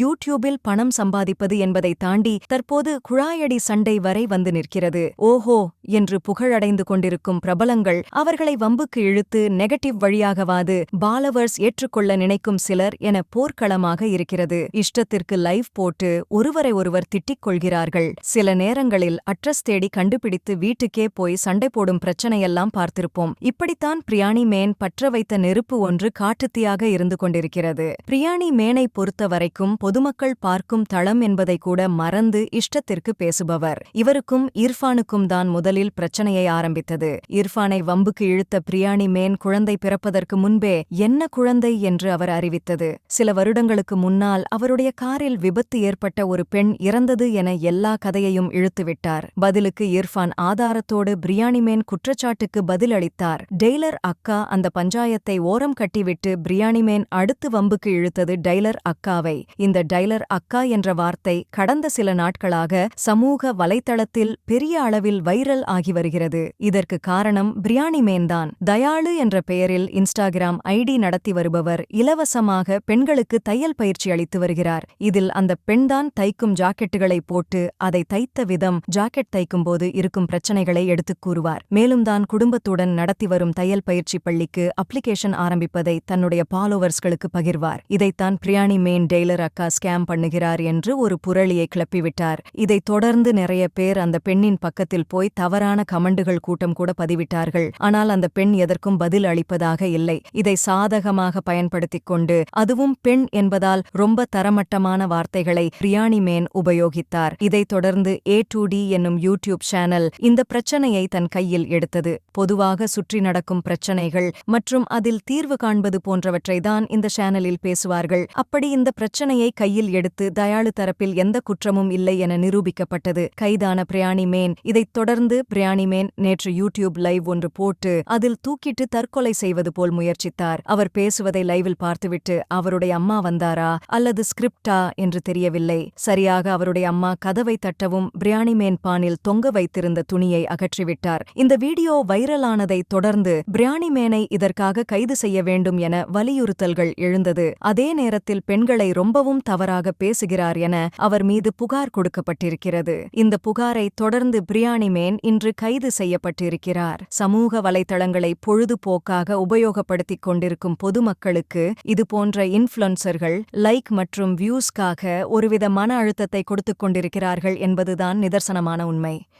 யூடியூபில் பணம் சம்பாதிப்பது என்பதை தாண்டி தற்போது குழாயடி சண்டை வரை வந்து நிற்கிறது. ஓஹோ! என்று புகழடைந்து கொண்டிருக்கும் பிரபலங்கள் அவர்களை வம்புக்கு இழுத்து நெகட்டிவ் வழியாகவாது பாலவர்ஸ் ஏற்றுக்கொள்ள நினைக்கும் சிலர் என போர்க்களமாக இருக்கிறது. இஷ்டத்திற்கு லைவ் போட்டு ஒருவரை ஒருவர் திட்டிக் கொள்கிறார்கள். சில நேரங்களில் அட்ரஸ் தேடி கண்டுபிடித்து வீட்டுக்கே போய் சண்டை போடும் பிரச்சனையெல்லாம் பார்த்திருப்போம். இப்படித்தான் பிரியாணி மேன் பற்ற வைத்த நெருப்பு ஒன்று காட்டுத்தீயாக இருந்து கொண்டிருக்கிறது. பிரியாணி மேனை பொறுத்த வரைக்கும் பொதுமக்கள் பார்க்கும் தளம் என்பதை கூட மறந்து இஷ்டத்திற்கு பேசுபவர். இவருக்கும் இர்ஃபானுக்கும் தான் முதலில் பிரச்சனையை ஆரம்பித்தது. இர்ஃபானை வம்புக்கு இழுத்த பிரியாணி மேன் குழந்தை பிறப்பதற்கு முன்பே என்ன குழந்தை என்று அவர் அறிவித்தது. சில வருடங்களுக்கு முன்னால் அவருடைய காரில் விபத்து ஏற்பட்ட ஒரு பெண் இறந்தது என எல்லா கதையையும் இழுத்துவிட்டார். பதிலுக்கு இர்ஃபான் ஆதாரத்தோடு பிரியாணி மேன் குற்றச்சாட்டுக்கு பதில் அளித்தார் டெய்லர் அக்கா அந்த பஞ்சாயத்தை ஓரம் கட்டிவிட்டு பிரியாணி மேன் அடுத்து வம்புக்கு இழுத்தது டெய்லர் அக்காவை. இந்த டைலர் அக்கா என்ற வார்த்தை கடந்த சில நாட்களாக சமூக வலைத்தளத்தில் பெரிய அளவில் வைரல் ஆகி வருகிறது. இதற்கு காரணம் பிரியாணி மேன்தான். தயாளு என்ற பெயரில் இன்ஸ்டாகிராம் ஐடி நடத்தி வருபவர் இலவசமாக பெண்களுக்கு தையல் பயிற்சி அளித்து வருகிறார். இதில் அந்த பெண்தான் தைக்கும் ஜாக்கெட்டுகளை போட்டு அதை தைத்த விதம் ஜாக்கெட் தைக்கும்போது இருக்கும் பிரச்சனைகளை எடுத்துக் கூறுவார். மேலும் தான் குடும்பத்துடன் நடத்தி வரும் தையல் பயிற்சி பள்ளிக்கு அப்ளிகேஷன் ஆரம்பிப்பதை தன்னுடைய ஃபாலோவர்ஸ்களுக்கு பகிர்வார். இதைத்தான் பிரியாணி மெயின் டெய்லர் அக்கா ஸ்கேம் பண்ணுகிறார் என்று ஒரு புரளியை கிளப்பிவிட்டார். இதைத் தொடர்ந்து நிறைய பேர் அந்த பெண்ணின் பக்கத்தில் போய் தவறான கமெண்டுகள் கூட்டம் கூட பதிவிட்டார்கள். ஆனால் அந்த பெண் எதற்கும் பதில் அளிப்பதாக இல்லை. இதை சாதகமாக பயன்படுத்திக் கொண்டு அதுவும் பெண் என்பதால் ரொம்ப தரமட்டமான வார்த்தைகளை பிரியாணி மேன் உபயோகித்தார். இதைத் தொடர்ந்து ஏ டு டி என்னும் யூடியூப் சேனல் இந்த பிரச்சனையை தன் கையில் எடுத்தது. பொதுவாக சுற்றி நடக்கும் பிரச்சனைகள் மற்றும் அதில் தீர்வு காண்பது போன்றவற்றை தான் இந்த சேனலில் பேசுவார்கள். அப்படி இந்த பிரச்சனையை கையில் எடுத்து தயாளு தரப்பில் எந்த குற்றமும் இல்லை என நிரூபிக்கப்பட்டது. கைதான பிரியாணி மேன். இதைத் தொடர்ந்து பிரியாணி மேன் நேற்று யூடியூப் லைவ் ஒன்று போட்டு அதில் தூக்கிட்டு தற்கொலை செய்வது போல் முயற்சித்தார். அவர் பேசுவதை லைவில் பார்த்துவிட்டு அவருடைய அம்மா வந்தாரா அல்லது ஸ்கிரிப்டா என்று தெரியவில்லை. சரியாக அவருடைய அம்மா கதவை தட்டவும் பிரியாணி மேன் பானில் தொங்க வைத்திருந்த துணியை அகற்றிவிட்டார். இந்த வீடியோ வைரலானதை தொடர்ந்து பிரியாணி மேனை இதற்காக கைது செய்ய வேண்டும் என வலியுறுத்தல்கள் எழுந்தது. அதே நேரத்தில் பெண்களை ரொம்பவும் தவறாக பேசுகிறார் என அவர் மீது புகார் கொடுக்கப்பட்டிருக்கிறது. இந்த புகாரை தொடர்ந்து பிரியாணி மேன் இன்று கைது செய்யப்பட்டிருக்கிறார். சமூக வலைத்தளங்களை பொழுதுபோக்காக உபயோகப்படுத்திக் கொண்டிருக்கும் பொதுமக்களுக்கு இதுபோன்ற இன்ஃப்ளூன்சர்கள் லைக் மற்றும் வியூஸ்க்காக ஒருவித மன அழுத்தத்தை கொடுத்துக் கொண்டிருக்கிறார்கள் என்பதுதான் நிதர்சனமான உண்மை.